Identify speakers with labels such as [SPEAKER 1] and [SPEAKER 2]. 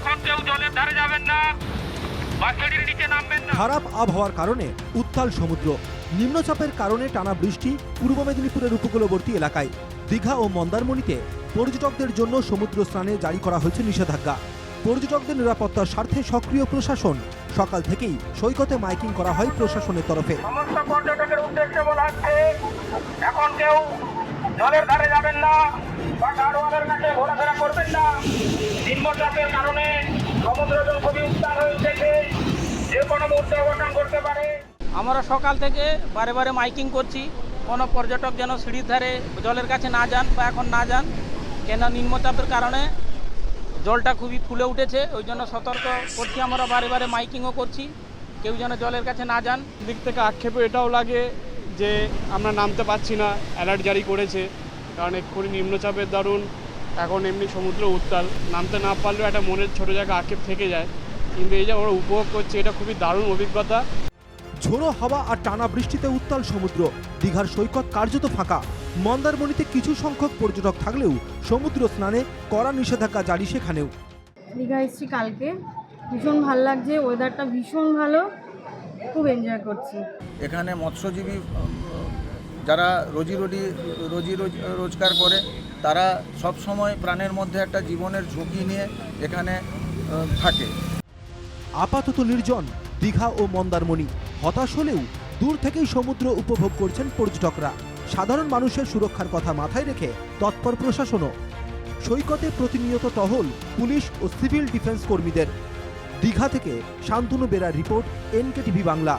[SPEAKER 1] কেউ জলের ধারে যাবেন না। বাসেটির নিচে নামবেন না।
[SPEAKER 2] খারাপ আবহাওয়ার কারণে উত্তাল সমুদ্র। নিম্নচাপের কারণে টানা বৃষ্টি পূর্ব মেদিনীপুরের উপকূলবর্তী এলাকায়। দীঘা ও মন্দারমণিতে পর্যটকদের জন্য সমুদ্র স্নানে জারি করা হয়েছে নিষেধাজ্ঞা। পর্যটকদের নিরাপত্তার স্বার্থে সক্রিয় প্রশাসন। সকাল থেকেই সৈকতে মাইকিং করা হয় প্রশাসনের তরফে।
[SPEAKER 1] সমস্ত পর্যটকের উদ্দেশ্যে বলা হচ্ছে এখন কেউ জলের ধারে যাবেন না বা গাড়োয়ালের কাছে ঘোরাফেরা করবেন না। নিম্নচাপের কারণে সমুদ্র জল খুবই উত্তাল হয়ে উঠেছে। যে কোনো মুহূর্তে অবসান করতে পারে।
[SPEAKER 3] আমরা সকাল থেকে বারে বারে মাইকিং করছি। কোনো পর্যটক যেন সিঁড়ির ধারে জলের কাছে না যান বা এখন না যান কেন নিম্নচাপের কারণে জলটা খুবই ফুলে উঠেছে ওই জন্য সতর্ক করছি আমরা বারে বারে মাইকিংও করছি। কেউ যেন জলের কাছে না যান।
[SPEAKER 4] দিক থেকে আক্ষেপে এটাও লাগে যে আমরা নামতে পারছি না অ্যালার্ট জারি করেছে। কারণ এক্ষুনি নিম্নচাপের দারুণ এখন এমনি সমুদ্র উত্তাল নামতে না পারলেও একটা মনের ছোটো জায়গা আক্ষেপ থেকে যায়। কিন্তু এই যে আমরা উপভোগ করছি এটা খুবই দারুণ অভিজ্ঞতা।
[SPEAKER 2] ঝোড়ো হাওয়া আর টানা বৃষ্টিতে উত্তাল সমুদ্র। দীঘার সৈকত কার্যত ফাঁকা। মন্দারমণিতে কিছু সংখ্যক পর্যটক থাকলেও সমুদ্র স্নানে কড়া নিষেধাজ্ঞা জারি সেখানেও।
[SPEAKER 5] দীঘা এসেছি কালকে। ভীষণ ভালো লাগছে ওয়েদারটা ভীষণ ভালো। খুব এনজয় করছি।
[SPEAKER 6] এখানে মৎস্যজীবী যারা রোজি রোজি রোজি রোজ- রোজগার করে তারা সব সময় প্রাণের মধ্যে একটা জীবনের ঝুঁকি নিয়ে এখানে থাকে।
[SPEAKER 2] আপাতত নির্জন, দীঘা ও মন্দারমণি। হতাশ হলেও দূর থেকেই সমুদ্র উপভোগ করছেন পর্যটকরা। সাধারণ মানুষের সুরক্ষার কথা মাথায় রেখে তৎপর প্রশাসনও। সৈকতে প্রতিনিয়ত টহল, পুলিশ ও সিভিল ডিফেন্স কর্মীদের। দীঘা থেকে শান্তনু বেরার রিপোর্ট, এনকেটিভি বাংলা।